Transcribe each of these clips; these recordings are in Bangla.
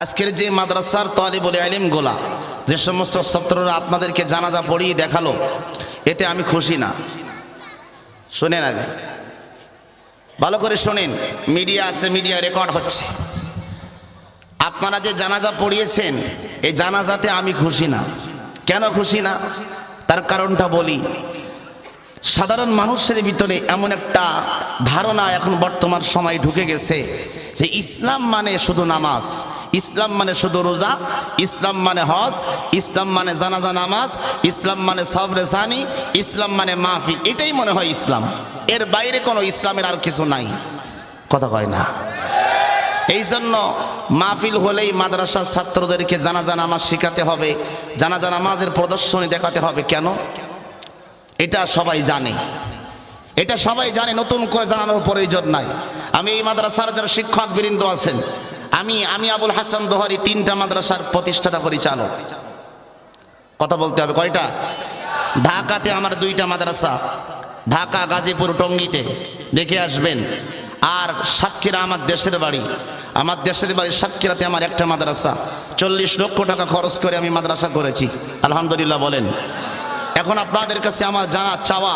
আজকের যে মাদ্রাসার তালিবুল আলিম গোলা যে সমস্ত ছাত্ররা আপনাদেরকে জানাজা পড়িয়ে দেখাল, এতে আমি খুশি না। শোনেন আগে। ভালো করে শোনেন, মিডিয়া আছে, মিডিয়া রেকর্ড হচ্ছে। আপনারা যে জানাজা পড়িয়েছেন, এই জানাজাতে আমি খুশি না। কেন খুশি না? তার কারণটা বলি, সাধারণ মানুষের ভিতরে এমন একটা ধারণা এখন বর্তমান সময় ঢুকে গেছে, যে ইসলাম মানে শুধু নামাজ। ইসলাম মানে শুধু রোজা, ইসলাম মানে হজ, ইসলাম মানে জানাজা নামাজ, ইসলাম মানে সবরে সানি, ইসলাম মানে মাহফিল, এটাই মনে হয় ইসলাম। এর বাইরে কোনো ইসলামের আর কিছু নাই। কথা কয় না। এই জন্য মাহফিল হলেই মাদ্রাসার ছাত্রদেরকে জানাজা নামাজ শেখাতে হবে, জানাজা নামাজের প্রদর্শনী দেখাতে হবে। কেন? এটা সবাই জানে। এটা সবাই জানে, নতুন করে জানানোর প্রয়োজন নাই। আমি এই মাদ্রাসার যারা শিক্ষক বৃন্দ আছেন আমি আমি আবুল হাসান দোহারি তিনটা মাদ্রাসার প্রতিষ্ঠাতা পরিচালক। কথা বলতে হবে, কয়টা? ঢাকাতে আমার দুইটা মাদ্রাসা, ঢাকা, গাজীপুর, টঙ্গিতে। দেখে আসবেন। আর সাতক্ষীরা আমার দেশের বাড়ি। আমার দেশের বাড়ি সাতক্ষীরাতে আমার একটা মাদ্রাসা। চল্লিশ লক্ষ টাকা খরচ করে আমি মাদ্রাসা করেছি। আলহামদুলিল্লাহ বলেন। এখন আপনাদের কাছে আমার জানা চাওয়া,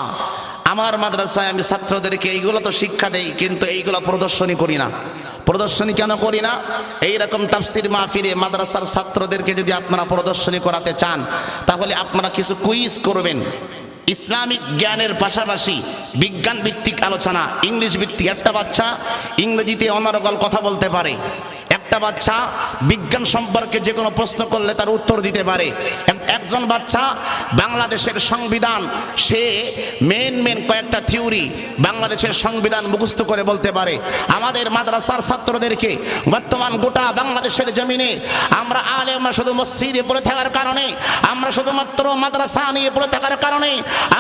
আমার মাদ্রাসায় আমি ছাত্রদেরকে এইগুলো তো শিক্ষা দেই, কিন্তু এইগুলো প্রদর্শনী করি না। প্রদর্শনী কেন করি না? এইরকম তাফসির মাহফিলে মাদ্রাসার ছাত্রদেরকে যদি আপনারা প্রদর্শনী করাতে চান, তাহলে আপনারা কিছু কুইজ করবেন। ইসলামিক জ্ঞানের পাশাপাশি বিজ্ঞান ভিত্তিক আলোচনা, ইংলিশ ভিত্তিক। একটা বাচ্চা ইংরেজিতে অনারগল কথা বলতে পারে। একটা বাচ্চা বিজ্ঞান সম্পর্কে যে কোনো প্রশ্ন করলে তার উত্তর দিতে পারে। একজন বাচ্চা বাংলাদেশের সংবিধান, সে মেন মেন কয়েকটা থিওরি বাংলাদেশের সংবিধান মুখস্থ করে বলতে পারে। আমাদের মাদ্রাসার ছাত্রদেরকে বর্তমান গোটা বাংলাদেশের জমিনে আমরা আলে আমরা শুধু মসজিদে পড়ে থাকার কারণে, আমরা শুধুমাত্র মাদ্রাসা নিয়ে পড়ে থাকার কারণে,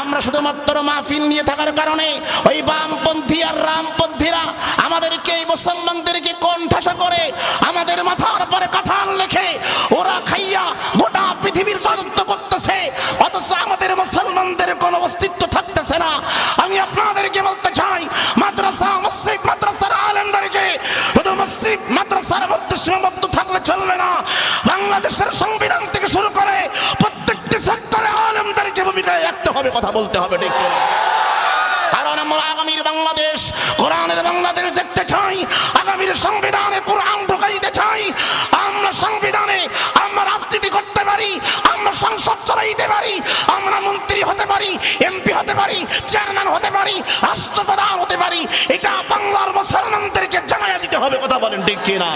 আমরা শুধুমাত্র মাহফিল নিয়ে থাকার কারণে, ওই বামপন্থী আর রামপন্থীরা আমাদেরকে, এই মুসলমানদেরকে কণ্ঠাসা করে আমাদের মাথার পরে কাঁঠাল লেখে সীমাবদ্ধ থাকলে চলবে না। বাংলাদেশের সংবিধান থেকে শুরু করে প্রত্যেকটি সেক্টরে আলেমদেরকে ভূমিকায় রাখতে হবে কথা বলতে হবে, ঠিক? কারণ আমরা আগামীর বাংলাদেশ, কোরআনের বাংলাদেশ দেখতে চাই, আগামীর সংবিধানে কোরআন ঢুকাইতে চাই। আমরা সংবিধানে আমরা রাজনীতি করতে পারি, আমরা সংসদ চালাইতে পারি, আমরা মন্ত্রী হতে পারি, এমপি হতে পারি, চেয়ারম্যান হতে পারি, রাষ্ট্রপ্রধান হতে পারি। এটা বাংলার মুসলমানদেরকে জানাইয়া দিতে হবে, কথা বলেন ঠিক কিনা?